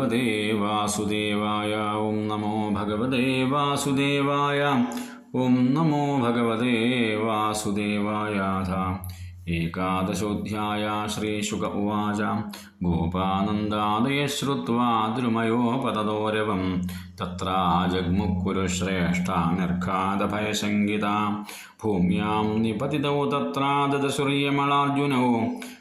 ഭഗവതേ വാസുദേവായ ഓം നമോ ഭഗവതേ വാസുദേവായ ഓം നമോ ഭഗവതേ വാസുദേവായ ഏകാദശോധ്യായ ശ്രീശുക ഉവാച ഗോപാനന്ദാദയ ശ്രുത്വാ ദ്രുമയോപതദോരവം തത്ര ജഗ്മുക്കുരു ശ്രേഷ്ഠ നിർഘാതഭയശങ്കിത. ഭൂമ്യാം നിപതിതൗ തത്രാദശുര്യമളാർജുനോ ബഭ്രമുസ്തത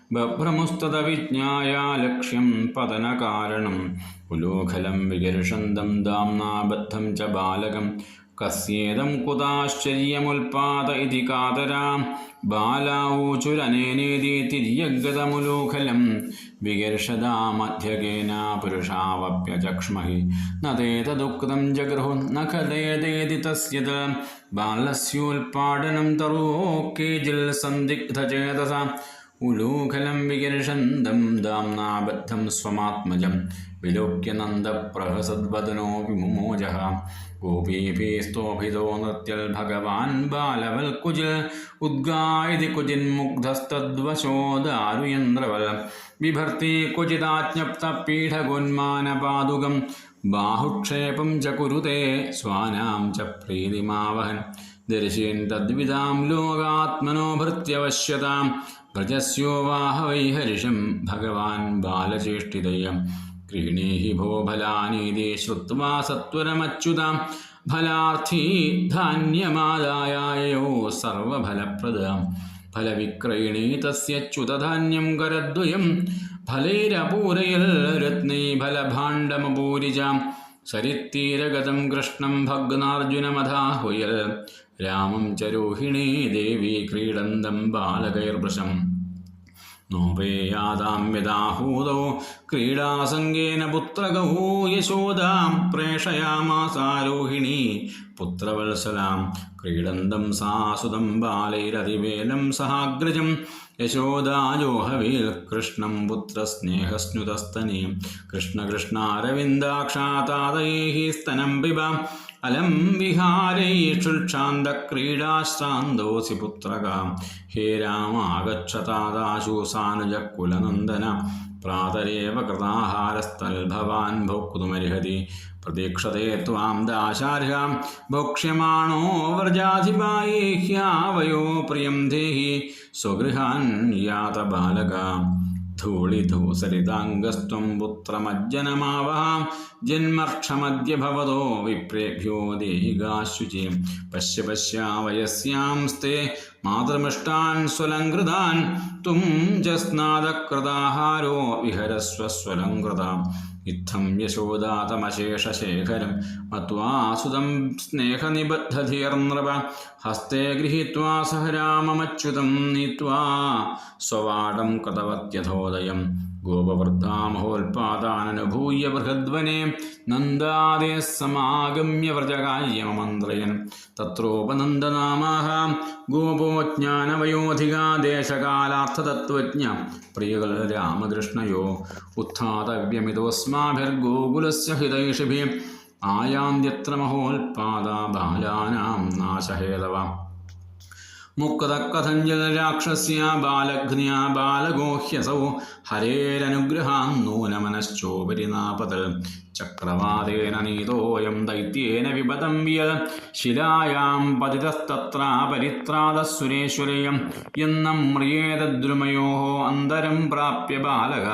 വിജ്ഞായ ലക്ഷ്യം പതനകാരണം. ഉലോഖലം വികർഷന്തം ദാംനാബദ്ധം ച ബാലകം. കസ്യേദം കുതാശ്ചര്യമുൽപാദ ഇതി കാതരാം. ബാലാവൂചുരനേനേതി തിര്യഗതമുലൂഖലം. വികർഷതാമധ്യകേന പുരുഷാവപ്യചക്ഷ്മഹി ന തേതദുക്തം ജഗൃഹു ന ഖലേദേതി തസ്യത്. ബാലസ്യോൽപാടനം തറൂക്കേജിൽ സന്ദിഗ്ധചേതസ उलूखलं दम दाम्नाबद्धं स्वमात्मजं विलोक्य नन्दप्रहसद्वदनो विमुमोजः गोपीभिस्तोभितो नृत्यल्भगवान् बालवल्कुजिल उद्गायति कुजिन्मुग्धस्तद्वशो दारुयन्द्रवल बिभर्ति कुचिदाज्ञप्तपीठगोन्मानपादुकं बाहुक्षेपं च कुरुते स्वानां च प्रीतिमावहन्। दर्शयन् तद्विदां लोकात्मनो भृत्यवश्यताम् വാഹവൈഹർഷം ഭഗവാൻ ബാലചേഷ്ടിതയം ക്രീണീഹി ഭോ ഫലാനീതി ശ്രുത്വാ സത്വരമച്യുതാം ഫലാർത്ഥി ധാന്യമാദായോ സർവഫലപ്രദാം ഫലവിക്രയിണീ തസ്യച്യുതധാന്യം കരദ്വയം ഫലൈരപൂരയൽ രത്നൈ ഫലഭാണ്ഡമപൂരിജാം സരിത്തീരഗതം കൃഷ്ണം ഭഗ്നാർജുനമധാഹുയൽ രാമം ചരോഹിണീ ദേവീ ക്രീഡന്തം ബാലകൈർവൃശം നോപേയാതാം ക്രീഡാസംഗേന പുത്രകൗ യശോദാം പ്രേഷയാമാസാരോഹിണീ പുത്രവത്സലാം ക്രീഡന്തം സാസുതം ബാലൈരതിവേലം സഹാഗ്രജം യശോദാജോഹവേൽ കൃഷ്ണം പുത്രസ്നേഹസ്നുതസ്തനീം കൃഷ്ണകൃഷ്ണാരവിന്ദാക്ഷാതാതൈ സ്തനം പിബാം അലം വിഹാരൈഷുക്ഷാന്തക്രീഡാശ്രാന്തോസി പുത്രകാം. ഹേ രാമാഗച്ഛതാദാശൂസാനുജകുലനന്ദന പ്രാതരേവ കൃതാഹാരസ്ഥൽഭവാൻ ഭോക്തുമർഹതി പ്രതീക്ഷതേ ത്വാം ദാശാർഹാം. ഭോക്ഷ്യമാണോ വ്രജാധിപായേഹ്യാവയോ പ്രിയം ദേഹി. സ്വഗൃഹാൻ യാത ബാലകാം. ധൂളിധൂസരിതാംഗസ്ത്വം പുത്രമജ്ജനമാവഹാം. ജന്മർക്ഷമദ്യ ഭവതോ വിപ്രേഭ്യോ ദേഹികാശുചി. പശ്യ പശ്യ വയസ്യാംസ്തേ മാതൃമിഷ്ടാൻ സ്വലംകൃതാൻ തും ജസ്നാദകൃതാഹാരോ വിഹരസ്വ സ്വലങ്കൃതാം ഇത്തം യശോദാതമശേഷശേഖരം മത്വാസുതം സ്നേഹനിബദ്ധധീർനൃപ ഹസ്തേ ഗൃഹീത്വാ സഹ രാമമച്യുതം നീത്വാ സ്വവാടം കൃതവത്യഥോദയം ഗോപവൃദ്ധാമഹോൽപാദാനനുഭൂയ ബൃഹദ്വനെ നന്ദാദേ സമാഗമ്യ വ്രജകാര്യമന്ത്രയൻ തത്രോപനന്ദനാമാഹ ഗോപോജ്ഞാനവയോധികാ ज्ञानवयोऽधिगादेशकालार्थतत्त्वज्ञ प्रियगलरामकृष्णयो उत्थातव्यमिदोऽस्माभिर्गोकुलस्य हितैषिभिः आयान्त्यत्र महोत्पादा बालानां नाशहेतव മുക്തകഥഞ്ജൽ രാക്ഷസ്യ ബാലഘ്നിയ ബാലഗോഹ്യസൗ ഹരേരനുഗ്രഹാം നൂനമനശ്ചോപരിനാപതൽ ചക്രവാതേന നീതോയം ദൈത്യേന വിപതം വിയ ശിലായാം പതിതസ്തത്ര പരിത്രാതസുരേശ്വരയം എന്നും മ്രിയേതദ്രുമയോ അന്തരം പ്രാപ്യ ബാലക.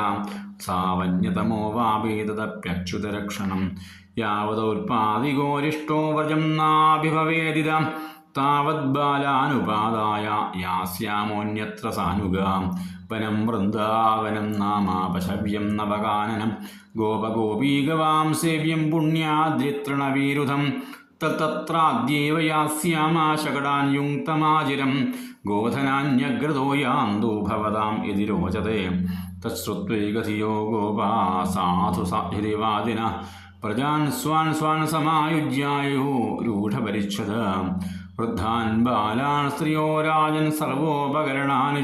സാവന്യതമോ വാപീതദപ്യച്യുതരക്ഷണം. യാവതോൽപാദിഗോരിഷ്ടോ വ്രജം നാഭിഭവേദിത. താവത് ബാലാനുപാതായ യാസ്യാമോന്യത്ര സാനുഗാം. വനം വൃന്ദാവനം നാമാപശവ്യം നവകാനനം. ഗോപഗോപീകവാം സേവ്യം പുണ്യാദ്രിതൃണവീരുധം. തത്രദ്യേവ യാസ്യാമാശകടാൻ യുക്തമാചിരം. ഗോധനാന്യഗ്രതോ യാന്തോ ഭവതാം ഇതി രോചതേ തശ്രുത്വൈകധിയോ ഗോപാ സാധു സാഹിരിവാദിന പ്രജാൻ സ്വാൻ സ്വാൻ സമായുജ്യായോ രൂഢപരിച്ഛദ. വൃദ്ധാൻ ബാലാൻ സ്ത്രീയോ രാജൻ സർവോപകരണാനി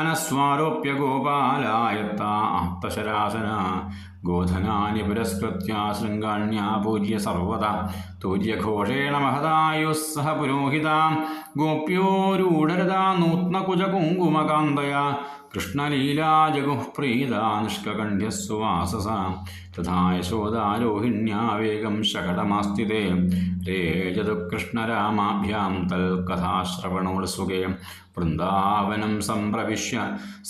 അനസ്വാരോപ്യ ഗോപാലായത്ത ആപ്തശരാസന. ഗോധനാനി പുരസ്കൃത്യ ശൃംഗാണ്യ പൂജ്യ സർവത തൂര്യഘോഷേണ മഹതായുസ്സഹ സഹ പുരോഹിത. ഗോപ്യോരൂഢരതാ നൂത്നകുജകുങ്കുമകാന്തയ കൃഷ്ണലീലാജഗുഃ പ്രീതാ നിഷ്കകണ്ഠ്യസ്സുവാസസ തഥാ യശോദാരോഹിണ്യാ വേഗം ശകടമാസ്തിതേ. രേജതു കൃഷ്ണരാമാഭ്യാം തൽകഥാശ്രവണോത്സുകേ വൃന്ദാവനം സംപ്രവിശ്യ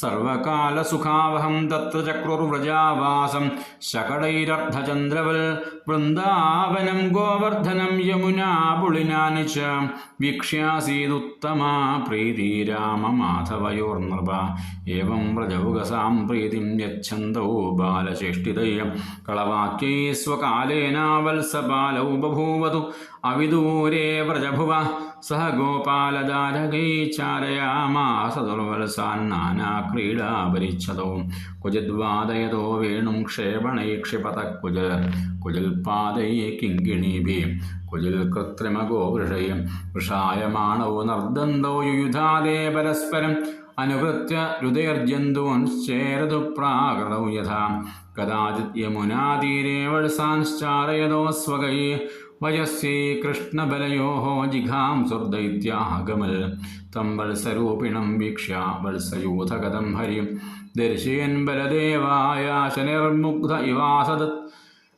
സർവകാലസുഖാവഹം തത്ര ചക്രുർവ്രജാവാസം ശകടൈരർദ്ധചന്ദ്രവൽ വൃന്ദാവനം ഗോവർദ്ധനം യമുനാ പുളിനാനി ച വീക്ഷ്യാസീതുത്തമാ പ്രീതി രാമമാധവയോർനൃപ. ഏവം വ്രജൗകസാം പ്രീതിം യച്ഛന്തൗ ബാലചേഷ്ടിതയ. കളവാക്യൈ സ്വകാലേന വത്സപാലൗ ബഭൂവതു അവിദൂരേ വ്രജഭുവ. സഹ ഗോപാലദാരകൈ കുജദ്വാദയതോ നാനാക്രീഡാപരിച്ഛതോ ക്വചിദ്വാദയതോ വേണും ക്ഷേപണൈ ക്ഷിപത ക്വച ക്വചിൽപാദൈ കിങ്കിണീഭി. കുജിൽ കൃത്രിമഗോവൃഷയും വൃഷൈ നർദ്ദന്തോ യുയുധാദേ പരസ്പരം. അനുകൃത്യ ഹൃദയർജന്തുവംശ്ചേരതു പ്രാകൃതൗ യഥാ. കഥാചിത് യമുനാതീരേ വത്സാൻശ്ചാരയതോ സ്വകൈ. വയസ്യൈ കൃഷ്ണബലയോ ജിഘാംസുർദൈത്യാഗമൽ തം വത്സരൂപിണം വീക്ഷ്യ വത്സയൂഥകഥം ഹരിം ദർശയൻ ബലദേവായ ശനിർമുഗ്ധ ഇവാസദത്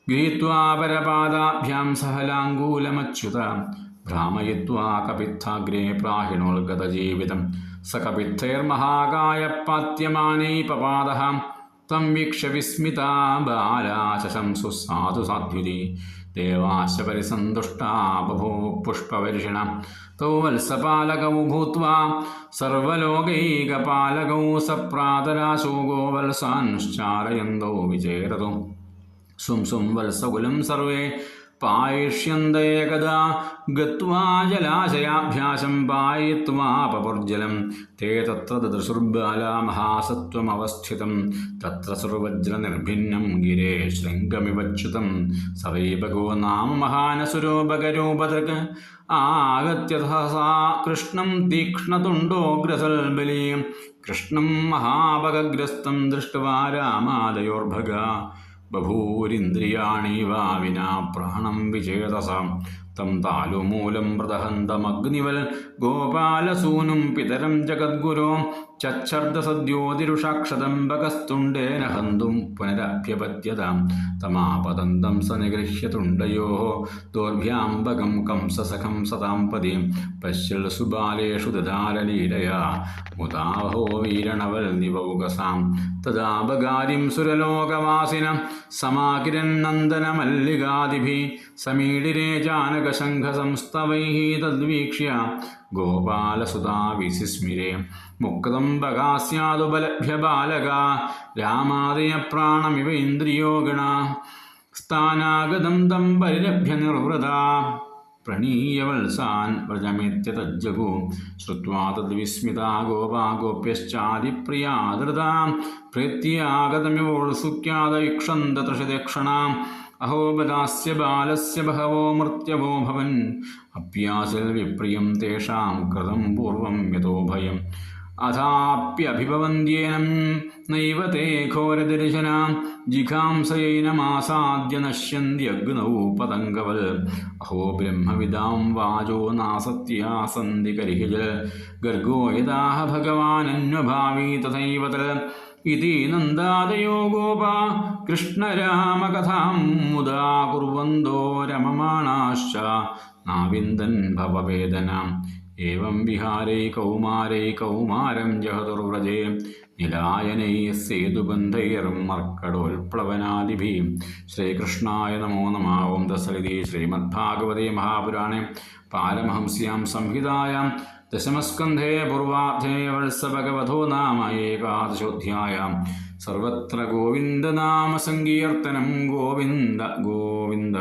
ഗൃഹീത്വാ പരപാദാഭ്യാം സഹലാങ്കൂലമച്യുത ഭ്രാമയിത്വാ കപിത്ഥാഗ്രേ പ്രാഹിണോൽഗതജീവിതം സ കപിത്തൈർമഹാകായ പാത്യമാനൈ പപാദ തം വീക്ഷ്യ വിസ്മിതാ ബാലാശംസു സാധു സാധ്യുതി ദേവാശ പരിസന്തുഷ്ടാ ബഭൂ പുഷ്പവർഷിണ തൗ വത്സപാലകൗ ഭൂത്വാ സർവലോകൈകപാലകൗ സപ്രാതരാശോ ഗോവത്സാനുശ്ചാരയന്തോ വിചേരതു സും സും വത്സകുലം സർവേ പായിഷ്യന്തേകദാ ഗത്വാ ജലാശയാഭ്യാസം പായിത്വാ പപുർജലം തേ തത്ര ദദൃശുർബാലാ മഹാസത്വമവസ്ഥിതം. തത്ര സുർവജ്രനിർഭിന്നം ഗിരേ ശൃംഗമിവച്യുതം. സവൈപകോ നാമ മഹാനസുരൂപകരൂപതൃക്. ഭഗരൂപദൃക് ആഗത്യ സഹസാ കൃഷ്ണം തീക്ഷ്ണതുണ്ടോഗ്രസൽബലീം. കൃഷ്ണം മഹാപകഗ്രസ്തം ദൃഷ്ടവാ രാമാദയോർഭഗ ബഭൂരിന്ദ്രിയാണീവ വിനാ പ്രാണം വിചേതസാം തം താലുമൂലം മൃതഹന്തമഗ്നിവൽ ഗോപാലസൂനും പിതരം ജഗദ്ഗുരോ സദ്യോതിരുഷാക്ഷതം ഹന്തും പുനരഭ്യപദ്യതാം തമാപതന്തം സ നിഗൃഹ്യ തുണ്ടയോ ദോർഭ്യാംബകം കംസസഖം സതാം പതി പശ്യൽ സുബാലേഷു ദധാരലീലയാ മുതാഹോ വീരണവൽ നിവൗകസാം. തദാപകാരിം സുരലോകവാസിനം സമാകിരൻ നന്ദനമല്ലികാദിഭി സമീഡിരേ ജാനകശംഖസംസ്തവൈः തദ്വീക്ഷ്യ. ഗോപാലസുതാ വിസിസ്മിരേ. മുക്തംബകാസ്യാദുപലഭ്യ ബാലക രാമാദയ പ്രാണമിവ ഇന്ദ്രിയോ ഗണ സ്ഥാനാഗതം തം പരിലഭ്യ നിർവൃത. പ്രണീയവത്സാൻ വ്രജമേത്യതജ്ജഗു ശ്രുവാ തദ്വിസ്മിതാ ഗോപാ ഗോപ്യശ്ചാതിപ്രിയാദൃതാം പ്രീത്യാഗതമിവോത്സുക്യാദയുക്ഷന്ത തൃഷദക്ഷണാം അഹോ ബദാസ്യ ബാലസ്യ ബഹവോ മൃത്യവോ ഭവൻ. അഭ്യാസിൽ വിപ്രിയം തേഷാം കൃതം പൂർവം യഥോഭയം അഥാപ്യഭിഭവന്ത്യേനം നൈവ തേ ഘോരദർശനാം ജിഘാംസയൈനമാസാദ്യ നശ്യന്ത്യഗ്നൗ പതംഗവൽ. അഹോ ബ്രഹ്മവിദാം വാചോ നാസത്യാ സന്തി കരിഹിജൽ ഗർഗോ യദാഹ ഭഗവാനന്വഭാവി തഥൈവ തൽ ഇതി നന്ദാദയോ കൃഷ്ണരാമകഥാം മുദാ കുർവന്തോ രമമാണാശ്ച. നാവിന്ദൻ ഭവവേദനാം. ഏവം വിഹാരൈ കൗമാരൈ കൗമാരം ജഹതുർവ്രജേ. നിലായനൈ സേതുബന്ധൈർമർക്കടോൽപ്ലവനാദിഭി ശ്രീകൃഷ്ണായ നമോ നമ. ഓം ദസരിതി ശ്രീമദ്ഭാഗവതേ മഹാപുരാണേ. പാരമഹംസ്യാം സംഹിതായാം. ദശമസ്കന്ധേ പൂർവാധേ വത്സഭഗവധോ നാമ ഏകാദശോധ്യായാം. സർവത്ര ഗോവിന്ദനാമ സങ്കീർത്തനം ഗോവിന്ദ ഗോവിന്ദ.